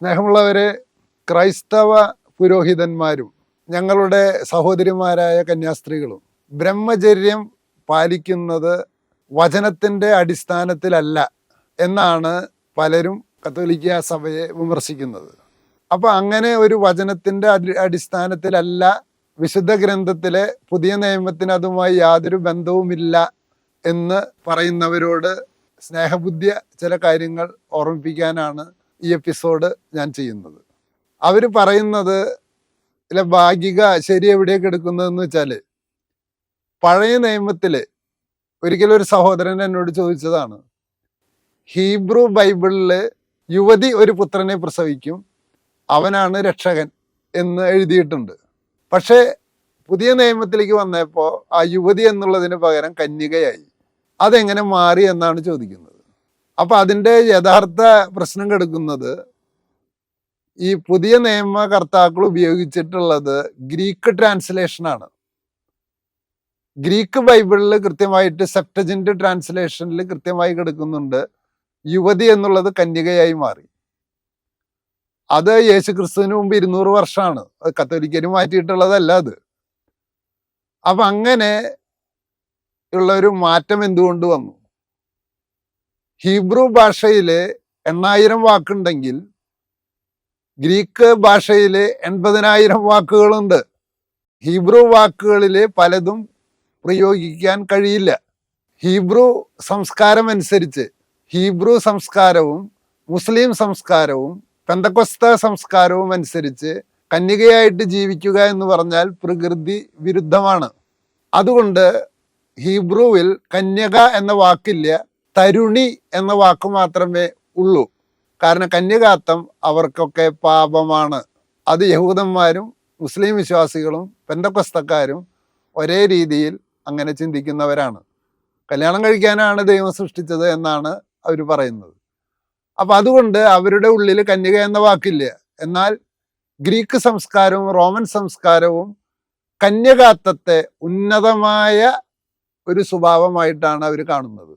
സ്നേഹമുള്ളവരെ ക്രൈസ്തവ പുരോഹിതന്മാരും ഞങ്ങളുടെ സഹോദരിമാരായ കന്യാസ്ത്രീകളും ബ്രഹ്മചര്യം പാലിക്കുന്നത് വചനത്തിന്റെ അടിസ്ഥാനത്തിലല്ല എന്നാണ് പലരും കത്തോലിക്ക സഭയെ വിമർശിക്കുന്നത്. അപ്പോൾ അങ്ങനെ ഒരു വചനത്തിന്റെ അടി അടിസ്ഥാനത്തിലല്ല വിശുദ്ധ ഗ്രന്ഥത്തിലെ പുതിയ നിയമത്തിന് അതുമായി യാതൊരു ബന്ധവുമില്ല എന്ന് പറയുന്നവരോട് സ്നേഹബുദ്ധിയ ചില കാര്യങ്ങൾ ഓർമ്മിപ്പിക്കാനാണ് ഈ എപ്പിസോഡ് ഞാൻ ചെയ്യുന്നത്. അവർ പറയുന്നത് ഇല്ല ഭാഗിക ശരി എവിടെയൊക്കെ എടുക്കുന്നതെന്ന് വെച്ചാൽ പഴയ നിയമത്തിൽ ഒരിക്കലും ഒരു സഹോദരൻ എന്നോട് ചോദിച്ചതാണ്. ഹീബ്രു ബൈബിളിൽ യുവതി ഒരു പുത്രനെ പ്രസവിക്കും അവനാണ് രക്ഷകൻ എന്ന് എഴുതിയിട്ടുണ്ട്. പക്ഷേ പുതിയ നിയമത്തിലേക്ക് വന്നപ്പോൾ ആ യുവതി എന്നുള്ളതിന് പകരം കന്യകയായി. അതെങ്ങനെ മാറി എന്നാണ് ചോദിക്കുന്നത്. അപ്പൊ അതിന്റെ യഥാർത്ഥ പ്രശ്നം കെടുക്കുന്നത് ഈ പുതിയ നിയമകർത്താക്കൾ ഉപയോഗിച്ചിട്ടുള്ളത് ഗ്രീക്ക് ട്രാൻസ്ലേഷനാണ് ഗ്രീക്ക് ബൈബിളിൽ കൃത്യമായിട്ട് സെപ്റ്റജന്റ് ട്രാൻസ്ലേഷനിൽ കൃത്യമായി കിടക്കുന്നുണ്ട്. യുവതി എന്നുള്ളത് കന്യകയായി മാറി. അത് യേശു ക്രിസ്തുവിന് മുമ്പ് ഇരുന്നൂറ് വർഷമാണ്. അത് കത്തോലിക്കര് മാറ്റിയിട്ടുള്ളതല്ല അത്. അപ്പൊ അങ്ങനെ ഉള്ള ഒരു മാറ്റം എന്തുകൊണ്ട് വന്നു? ഹീബ്രു ഭാഷയിൽ എണ്ണായിരം വാക്കുണ്ടെങ്കിൽ ഗ്രീക്ക് ഭാഷയിൽ എൺപതിനായിരം വാക്കുകളുണ്ട്. ഹീബ്രു വാക്കുകളിൽ പലതും പ്രയോഗിക്കാൻ കഴിയില്ല. ഹീബ്രു സംസ്കാരം അനുസരിച്ച് ഹീബ്രു സംസ്കാരവും മുസ്ലിം സംസ്കാരവും പെന്തക്കൊസ്ത സംസ്കാരവും അനുസരിച്ച് കന്യകയായിട്ട് ജീവിക്കുക എന്ന് പറഞ്ഞാൽ പ്രകൃതി വിരുദ്ധമാണ്. അതുകൊണ്ട് ഹീബ്രുവിൽ കന്യക എന്ന വാക്കില്ല തരുണി എന്ന വാക്ക് മാത്രമേ ഉള്ളൂ. കാരണം കന്യകാത്തം അവർക്കൊക്കെ പാപമാണ്. അത് യഹൂദന്മാരും മുസ്ലിം വിശ്വാസികളും പെന്തക്കൊസ്തക്കാരും ഒരേ രീതിയിൽ അങ്ങനെ ചിന്തിക്കുന്നവരാണ്. കല്യാണം കഴിക്കാനാണ് ദൈവം സൃഷ്ടിച്ചത് എന്നാണ് അവർ പറയുന്നത്. അപ്പം അതുകൊണ്ട് അവരുടെ ഉള്ളിൽ കന്യക എന്ന വാക്കില്ല. എന്നാൽ ഗ്രീക്ക് സംസ്കാരവും റോമൻ സംസ്കാരവും കന്യകാത്തത്തെ ഉന്നതമായ ഒരു സ്വഭാവമായിട്ടാണ് അവർ കാണുന്നത്.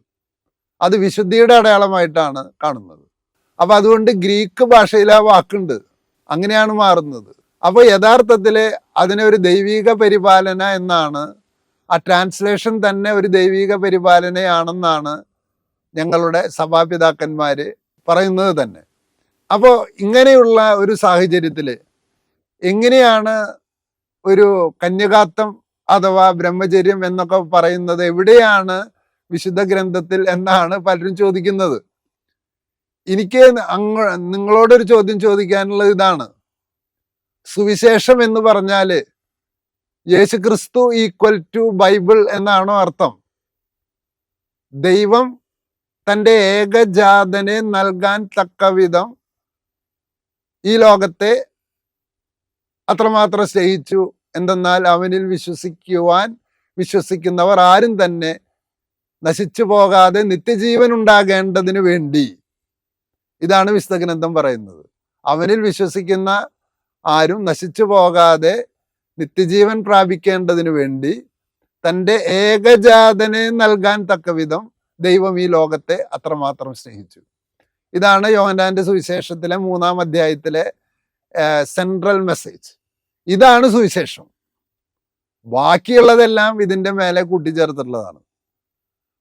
അത് വിശുദ്ധിയുടെ അടയാളമായിട്ടാണ് കാണുന്നത്. അപ്പൊ അതുകൊണ്ട് ഗ്രീക്ക് ഭാഷയിൽ ആ വാക്കുണ്ട്. അങ്ങനെയാണ് മാറുന്നത്. അപ്പോൾ യഥാർത്ഥത്തിൽ അതിനെ ഒരു ദൈവിക പരിപാലന എന്നാണ് ആ ട്രാൻസ്ലേഷൻ തന്നെ ഒരു ദൈവിക പരിപാലനയാണെന്നാണ് ഞങ്ങളുടെ സഭാപിതാക്കന്മാര് പറയുന്നത് തന്നെ. അപ്പോൾ ഇങ്ങനെയുള്ള ഒരു സാഹചര്യത്തിൽ എങ്ങനെയാണ് ഒരു കന്യകാത്വം അഥവാ ബ്രഹ്മചര്യം എന്നൊക്കെ പറയുന്നത് എവിടെയാണ് വിശുദ്ധ ഗ്രന്ഥത്തിൽ എന്നാണ് പലരും ചോദിക്കുന്നത്. എനിക്ക് അങ്ങ നിങ്ങളോടൊരു ചോദ്യം ചോദിക്കാനുള്ളത് ഇതാണ്. സുവിശേഷം എന്ന് പറഞ്ഞാൽ യേശു ക്രിസ്തു ഈക്വൽ ടു ബൈബിൾ എന്നാണോ അർത്ഥം? ദൈവം തന്റെ ഏകജാതനെ നൽകാൻ തക്കവിധം ഈ ലോകത്തെ അത്രമാത്രം സ്നേഹിച്ചു. എന്തെന്നാൽ അവനിൽ വിശ്വസിക്കുവാൻ വിശ്വസിക്കുന്നവർ ആരും തന്നെ നശിച്ചു പോകാതെ നിത്യജീവൻ ഉണ്ടാകേണ്ടതിന് വേണ്ടി. ഇതാണ് വിശുദ്ധ ഗ്രന്ഥം പറയുന്നത്. അവനിൽ വിശ്വസിക്കുന്ന ആരും നശിച്ചു പോകാതെ നിത്യജീവൻ പ്രാപിക്കേണ്ടതിന് വേണ്ടി തന്റെ ഏകജാതനെ നൽകാൻ തക്കവിധം ദൈവം ഈ ലോകത്തെ അത്രമാത്രം സ്നേഹിച്ചു. ഇതാണ് യോഹനാന്റെ സുവിശേഷത്തിലെ മൂന്നാം അധ്യായത്തിലെ സെൻട്രൽ മെസ്സേജ് ഇതാണ് സുവിശേഷം. ബാക്കിയുള്ളതെല്ലാം ഇതിന്റെ മേലെ കൂട്ടിച്ചേർത്തിട്ടുള്ളതാണ്.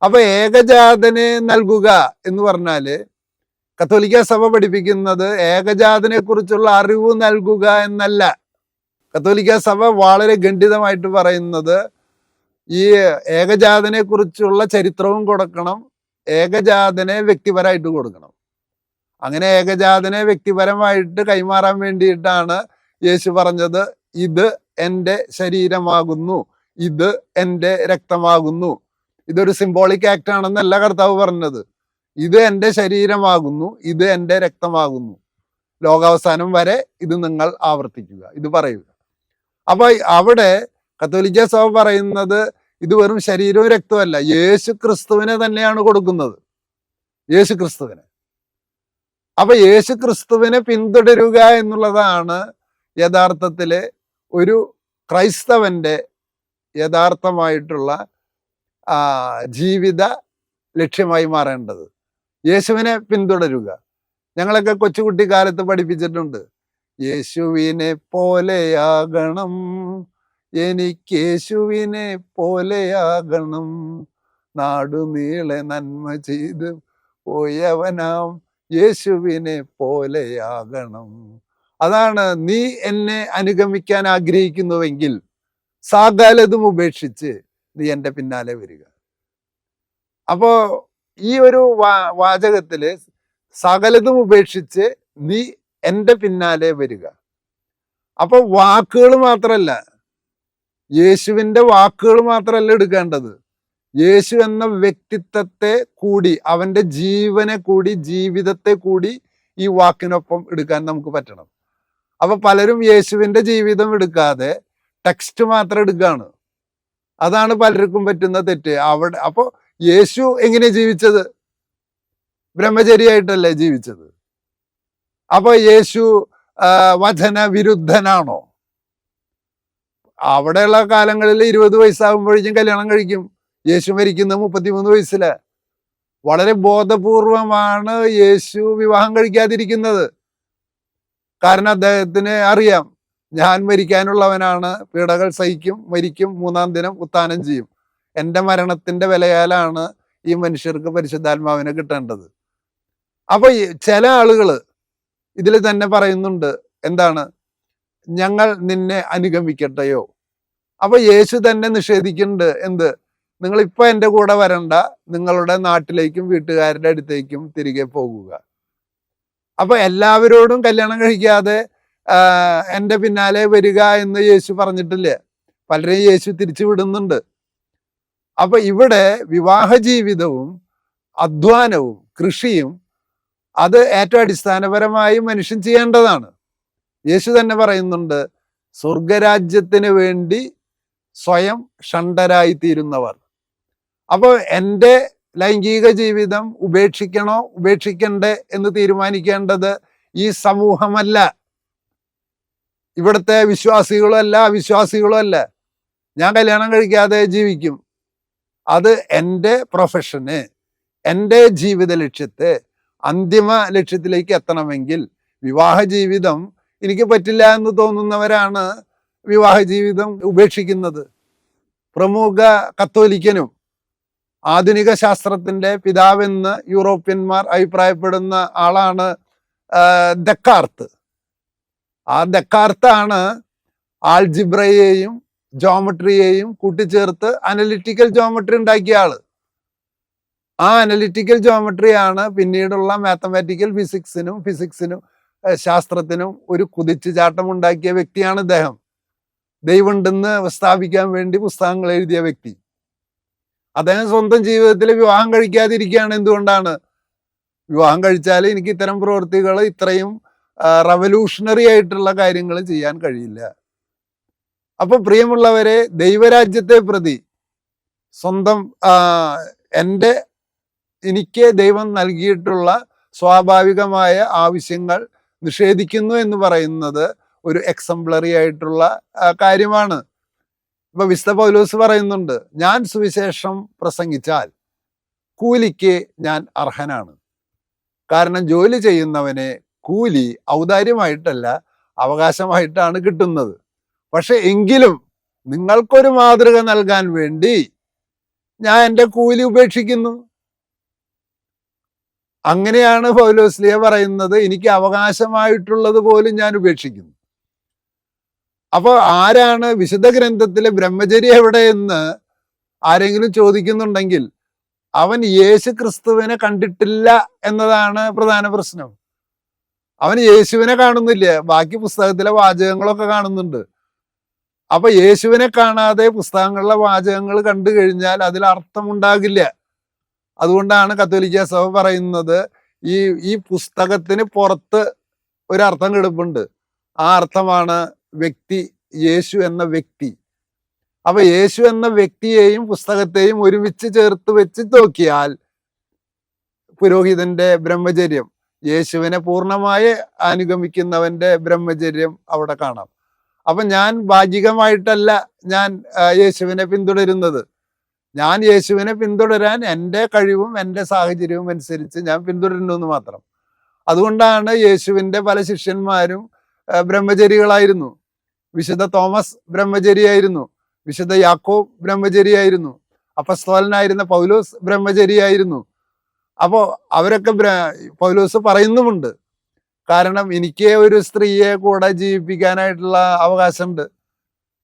അപ്പൊ ഏകജാതനെ നൽകുക എന്ന് പറഞ്ഞാൽ കത്തോലിക്ക സഭ പഠിപ്പിക്കുന്നത് ഏകജാതനെ കുറിച്ചുള്ള അറിവ് നൽകുക എന്നല്ല. കത്തോലിക്ക സഭ വളരെ ഖണ്ഡിതമായിട്ട് പറയുന്നത് ഈ ഏകജാതനെ കുറിച്ചുള്ള ചരിത്രവും കൊടുക്കണം ഏകജാതനെ വ്യക്തിപരമായിട്ട് കൊടുക്കണം. അങ്ങനെ ഏകജാതനെ വ്യക്തിപരമായിട്ട് കൈമാറാൻ വേണ്ടിയിട്ടാണ് യേശു പറഞ്ഞത് ഇത് എന്റെ ശരീരമാകുന്നു ഇത് എന്റെ രക്തമാകുന്നു. ഇതൊരു സിംബോളിക് ആക്ട് ആണെന്നല്ല കർത്താവ് പറഞ്ഞത്. ഇത് എന്റെ ശരീരമാകുന്നു ഇത് എന്റെ രക്തമാകുന്നു. ലോകാവസാനം വരെ ഇത് നിങ്ങൾ ആവർത്തിക്കുക ഇത് പറയുക. അപ്പൊ അവിടെ കത്തോലിക്ക സഭ പറയുന്നത് ഇത് വെറും ശരീരവും രക്തമല്ല യേശു ക്രിസ്തുവിനെ തന്നെയാണ് കൊടുക്കുന്നത്. യേശു ക്രിസ്തുവിനെ. അപ്പൊ യേശു ക്രിസ്തുവിനെ പിന്തുടരുക എന്നുള്ളതാണ് യഥാർത്ഥത്തിലെ ഒരു ക്രൈസ്തവന്റെ യഥാർത്ഥമായിട്ടുള്ള ജീവിത ലക്ഷ്യമായി മാറേണ്ടത്. യേശുവിനെ പിന്തുടരുക. ഞങ്ങളൊക്കെ കൊച്ചുകുട്ടിക്കാലത്ത് പഠിപ്പിച്ചിട്ടുണ്ട്. യേശുവിനെ പോലെയാകണം. എനിക്ക് യേശുവിനെ പോലെയാകണം. നാടുനീളെ നന്മ ചെയ്ത് പോയവനാം യേശുവിനെ പോലെയാകണം. അതാണ് നീ എന്നെ അനുഗമിക്കാൻ ആഗ്രഹിക്കുന്നുവെങ്കിൽ സാകാലതും ഉപേക്ഷിച്ച് നീ എന്റെ പിന്നാലെ വരിക. അപ്പോ ഈ ഒരു വാ വാചകത്തിൽ സകലതും ഉപേക്ഷിച്ച് നീ എന്റെ പിന്നാലെ വരിക. അപ്പൊ വാക്കുകൾ മാത്രമല്ല യേശുവിന്റെ വാക്കുകൾ മാത്രമല്ല എടുക്കേണ്ടത്. യേശു എന്ന വ്യക്തിത്വത്തെ കൂടി അവന്റെ ജീവനെ കൂടി ജീവിതത്തെ കൂടി ഈ വാക്കിനൊപ്പം എടുക്കാൻ നമുക്ക് പറ്റണം. അപ്പൊ പലരും യേശുവിന്റെ ജീവിതം എടുക്കാതെ ടെക്സ്റ്റ് മാത്രം എടുക്കുകയാണ് അതാണ് പലർക്കും പറ്റുന്ന തെറ്റ്. അവിടെ അപ്പൊ യേശു എങ്ങനെ ജീവിച്ചത്? ബ്രഹ്മചരിയായിട്ടല്ലേ ജീവിച്ചത്? അപ്പോൾ യേശു വചന വിരുദ്ധനാണോ അവിടെയുള്ള കാലങ്ങളിൽ ഇരുപത് വയസ്സാകുമ്പോഴേക്കും കല്യാണം കഴിക്കും. യേശു മരിക്കുന്നത് മുപ്പത്തിമൂന്ന് വയസ്സിൽ. വളരെ ബോധപൂർവമാണ് യേശു വിവാഹം കഴിക്കാതിരിക്കുന്നത്. കാരണം അദ്ദേഹത്തിന് അറിയാം ഞാൻ മരിക്കാനുള്ളവനാണ് പീഡകൾ സഹിക്കും മരിക്കും മൂന്നാം ദിനം ഉത്താനം ചെയ്യും. എന്റെ മരണത്തിന്റെ വിലയാലാണ് ഈ മനുഷ്യർക്ക് പരിശുദ്ധാത്മാവിനെ കിട്ടേണ്ടത്. അപ്പോൾ ചില ആളുകൾ ഇതിൽ തന്നെ പറയുന്നുണ്ട് എന്താണ്? ഞങ്ങൾ നിന്നെ അനുഗമിക്കട്ടെയോ? അപ്പോൾ യേശു തന്നെ നിഷേധിക്കുന്നുണ്ട് എന്ത്? നിങ്ങൾ ഇപ്പൊ എന്റെ കൂടെ വരണ്ട നിങ്ങളുടെ നാട്ടിലേക്കും വീട്ടുകാരുടെ അടുത്തേക്കും തിരികെ പോകുക. അപ്പൊ എല്ലാവരോടും കല്യാണം കഴിക്കാതെ എന്റെ പിന്നാലെ വരിക എന്ന് യേശു പറഞ്ഞിട്ടില്ലേ? പലരെയും യേശു തിരിച്ചു വിടുന്നുണ്ട് അപ്പൊ ഇവിടെ വിവാഹ ജീവിതവും അധ്വാനവും കൃഷിയും അത് ഏറ്റവും അടിസ്ഥാനപരമായി മനുഷ്യൻ ചെയ്യേണ്ടതാണ്. യേശു തന്നെ പറയുന്നുണ്ട് സ്വർഗരാജ്യത്തിന് വേണ്ടി സ്വയം ഷണ്ടരായി തീരുന്നവർ അപ്പോൾ എന്റെ ലൈംഗിക ജീവിതം ഉപേക്ഷിക്കണോ ഉപേക്ഷിക്കണ്ടേ എന്ന് തീരുമാനിക്കേണ്ടത് ഈ സമൂഹമല്ല. ഇവിടുത്തെ വിശ്വാസികളും അല്ല അവിശ്വാസികളും അല്ല. ഞാൻ കല്യാണം കഴിക്കാതെ ജീവിക്കും. അത് എന്റെ പ്രൊഫഷന് എന്റെ ജീവിത ലക്ഷ്യത്തെ അന്തിമ ലക്ഷ്യത്തിലേക്ക് എത്തണമെങ്കിൽ വിവാഹ ജീവിതം എനിക്ക് പറ്റില്ല എന്ന് തോന്നുന്നവരാണ് വിവാഹ ജീവിതം ഉപേക്ഷിക്കുന്നത്. പ്രമുഖ കത്തോലിക്കനും ആധുനിക ശാസ്ത്രത്തിന്റെ പിതാവെന്ന് യൂറോപ്യന്മാർ അഭിപ്രായപ്പെടുന്ന ആളാണ് ദക്കാർത്ത്. ആ ദക്കാർത്താണ് ആൾജിബ്രയെയും ജോമട്രിയെയും കൂട്ടിച്ചേർത്ത് അനലിറ്റിക്കൽ ജോമട്രി ഉണ്ടാക്കിയ ആൾ. ആ അനലിറ്റിക്കൽ ജോമട്രിയാണ് പിന്നീടുള്ള മാത്തമാറ്റിക്കൽ ഫിസിക്സിനും ഫിസിക്സിനും ശാസ്ത്രത്തിനും ഒരു കുതിച്ചുചാട്ടം ഉണ്ടാക്കിയ വ്യക്തിയാണ് ഇദ്ദേഹം. ദൈവമുണ്ടെന്ന് സ്ഥാപിക്കാൻ വേണ്ടി പുസ്തകങ്ങൾ എഴുതിയ വ്യക്തി. അദ്ദേഹം സ്വന്തം ജീവിതത്തിൽ വിവാഹം കഴിക്കാതിരിക്കുകയാണ് എന്തുകൊണ്ടാണ്? വിവാഹം കഴിച്ചാൽ എനിക്ക് ഇത്തരം പ്രവൃത്തികൾ ഇത്രയും റവല്യൂഷണറി ആയിട്ടുള്ള കാര്യങ്ങൾ ചെയ്യാൻ കഴിയില്ല. അപ്പൊ പ്രിയമുള്ളവരെ ദൈവരാജ്യത്തെ പ്രതി സ്വന്തം എന്റെ എനിക്ക് ദൈവം നൽകിയിട്ടുള്ള സ്വാഭാവികമായ ആവശ്യങ്ങൾ നിഷേധിക്കുന്നു എന്ന് പറയുന്നത് ഒരു എക്സംപ്ലറി ആയിട്ടുള്ള കാര്യമാണ്. ഇപ്പൊ വിശുദ്ധ പൗലോസ് പറയുന്നുണ്ട് ഞാൻ സുവിശേഷം പ്രസംഗിച്ചാൽ കൂലിക്ക് ഞാൻ അർഹനാണ്. കാരണം ജോലി ചെയ്യുന്നവനെ കൂലി ഔദാര്യമായിട്ടല്ല അവകാശമായിട്ടാണ് കിട്ടുന്നത്. പക്ഷെ എങ്കിലും നിങ്ങൾക്കൊരു മാതൃക നൽകാൻ വേണ്ടി ഞാൻ എന്റെ കൂലി ഉപേക്ഷിക്കുന്നു. അങ്ങനെയാണ് പൗലോസ്ലിയ പറയുന്നത് എനിക്ക് അവകാശമായിട്ടുള്ളത് പോലും ഞാൻ ഉപേക്ഷിക്കുന്നു. അപ്പോൾ ആരാണ് വിശുദ്ധ ഗ്രന്ഥത്തിലെ ബ്രഹ്മചര്യ എവിടെയെന്ന് ആരെങ്കിലും ചോദിക്കുന്നുണ്ടെങ്കിൽ അവൻ യേശു ക്രിസ്തുവിനെ കണ്ടിട്ടില്ല എന്നതാണ് പ്രധാന പ്രശ്നം. അവൻ യേശുവിനെ കാണുന്നില്ല? ബാക്കി പുസ്തകത്തിലെ വാചകങ്ങളൊക്കെ കാണുന്നുണ്ട്. അപ്പൊ യേശുവിനെ കാണാതെ പുസ്തകങ്ങളിലെ വാചകങ്ങൾ കണ്ടു കഴിഞ്ഞാൽ അതിൽ അർത്ഥമുണ്ടാകില്ല. അതുകൊണ്ടാണ് കത്തോലിക്ക സഭ പറയുന്നത് ഈ ഈ പുസ്തകത്തിന് പുറത്ത് ഒരർത്ഥം കെടുപ്പുണ്ട്. ആ അർത്ഥമാണ് വ്യക്തി യേശു എന്ന വ്യക്തി. അപ്പൊ യേശു എന്ന വ്യക്തിയെയും പുസ്തകത്തെയും ഒരുമിച്ച് ചേർത്ത് വെച്ച് നോക്കിയാൽ പുരോഹിതന്റെ ബ്രഹ്മചര്യം യേശുവിനെ പൂർണമായി അനുഗമിക്കുന്നവന്റെ ബ്രഹ്മചര്യം അവിടെ കാണാം. അപ്പൊ ഞാൻ ഭാഗികമായിട്ടല്ല ഞാൻ യേശുവിനെ പിന്തുടരുന്നത്. ഞാൻ യേശുവിനെ പിന്തുടരാൻ എന്റെ കഴിവും എന്റെ സാഹചര്യവും അനുസരിച്ച് ഞാൻ പിന്തുടരുന്നു എന്ന് മാത്രം. അതുകൊണ്ടാണ് യേശുവിന്റെ പല ശിഷ്യന്മാരും ബ്രഹ്മചരികളായിരുന്നു. വിശുദ്ധ തോമസ് ബ്രഹ്മചരിയായിരുന്നു. വിശുദ്ധ യാക്കോബ് ബ്രഹ്മചരിയായിരുന്നു. അപ്പസ്തോലനായിരുന്ന പൗലോസ് ബ്രഹ്മചരിയായിരുന്നു. അപ്പോൾ അവരൊക്കെ പൗലോസ് പറയുന്നുമുണ്ട്. കാരണം എനിക്ക് ഒരു സ്ത്രീയെ കൂടെ ജീവിപ്പിക്കാനായിട്ടുള്ള അവകാശമുണ്ട്.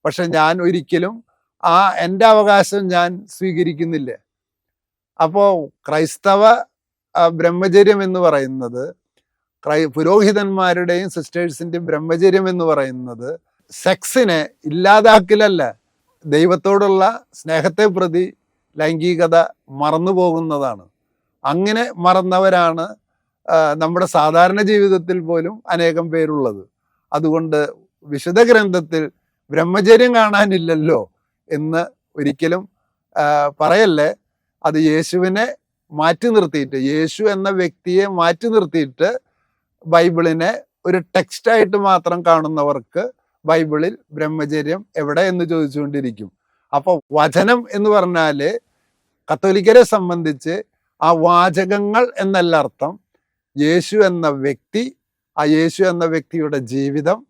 പക്ഷെ ഞാൻ ഒരിക്കലും ആ എന്റെ അവകാശം ഞാൻ സ്വീകരിക്കുന്നില്ല. അപ്പോൾ ക്രൈസ്തവ ബ്രഹ്മചര്യം എന്ന് പറയുന്നത് ക്രൈ പുരോഹിതന്മാരുടെയും സിസ്റ്റേഴ്സിന്റെയും ബ്രഹ്മചര്യം എന്ന് പറയുന്നത് സെക്സിനെ ഇല്ലാതാക്കലല്ല. ദൈവത്തോടുള്ള സ്നേഹത്തെ പ്രതി ലൈംഗികത മറന്നു പോകുന്നതാണ് അങ്ങനെ മറന്നവരാണ് നമ്മുടെ സാധാരണ ജീവിതത്തിൽ പോലും അനേകം പേരുള്ളത്. അതുകൊണ്ട് വിശുദ്ധ ഗ്രന്ഥത്തിൽ ബ്രഹ്മചര്യം കാണാനില്ലല്ലോ എന്ന് ഒരിക്കലും പറയല്ലേ? അത് യേശുവിനെ മാറ്റി നിർത്തിയിട്ട് യേശു എന്ന വ്യക്തിയെ മാറ്റി നിർത്തിയിട്ട് ബൈബിളിനെ ഒരു ടെക്സ്റ്റായിട്ട് മാത്രം കാണുന്നവർക്ക് ബൈബിളിൽ ബ്രഹ്മചര്യം എവിടെ എന്ന് ചോദിച്ചുകൊണ്ടിരിക്കും. അപ്പോൾ വചനം എന്ന് പറഞ്ഞാൽ കത്തോലിക്കരെ സംബന്ധിച്ച് ആ വാചകങ്ങൾ എന്നല്ല അർത്ഥം. യേശു എന്ന വ്യക്തി ആ യേശു എന്ന വ്യക്തിയുടെ ജീവിതം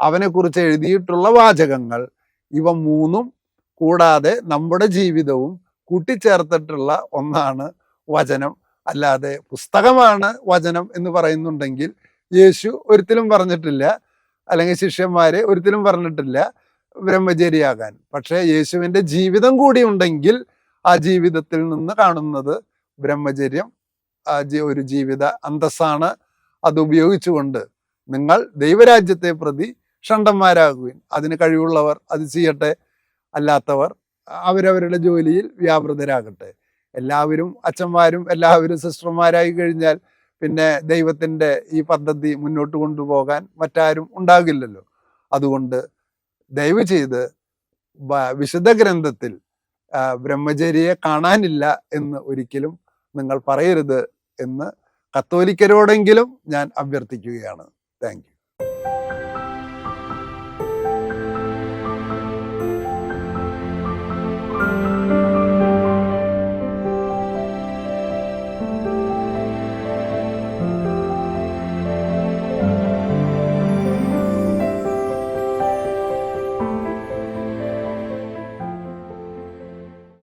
അവനെക്കുറിച്ച് എഴുതിയിട്ടുള്ള വാചകങ്ങൾ ഇവ മൂന്നും കൂടാതെ നമ്മുടെ ജീവിതവും കൂട്ടിച്ചേർത്തിട്ടുള്ള ഒന്നാണ് വചനം. അല്ലാതെ പുസ്തകമാണ് വചനം എന്ന് പറയുന്നുണ്ടെങ്കിൽ യേശു ഒരിക്കലും പറഞ്ഞിട്ടില്ല അല്ലെങ്കിൽ ശിഷ്യന്മാരെ ഒരിക്കലും പറഞ്ഞിട്ടില്ല ബ്രഹ്മചരിയാകാൻ. പക്ഷേ യേശുവിന്റെ ജീവിതം കൂടി ഉണ്ടെങ്കിൽ ആ ജീവിതത്തിൽ നിന്ന് കാണുന്നത് ബ്രഹ്മചര്യം ഒരു ജീവിത അന്തസ്സാണ് അത് ഉപയോഗിച്ചുകൊണ്ട് നിങ്ങൾ ദൈവരാജ്യത്തെ പ്രതി ഷണ്ടന്മാരാകുകയും അതിന് കഴിവുള്ളവർ അത് ചെയ്യട്ടെ. അല്ലാത്തവർ അവരവരുടെ ജോലിയിൽ വ്യാപൃതരാകട്ടെ. എല്ലാവരും അച്ഛന്മാരും എല്ലാവരും സിസ്റ്റർമാരായി കഴിഞ്ഞാൽ പിന്നെ ദൈവത്തിന്റെ ഈ പദ്ധതി മുന്നോട്ട് കൊണ്ടുപോകാൻ മറ്റാരും ഉണ്ടാകില്ലല്ലോ. അതുകൊണ്ട് ദയവ് ചെയ്ത് വിശുദ്ധ ഗ്രന്ഥത്തിൽ ബ്രഹ്മചര്യയെ കാണാനില്ല എന്ന് ഒരിക്കലും നിങ്ങൾ പറയരുത് എന്ന് കത്തോലിക്കരോടെങ്കിലും ഞാൻ അഭ്യർത്ഥിക്കുകയാണ്. താങ്ക്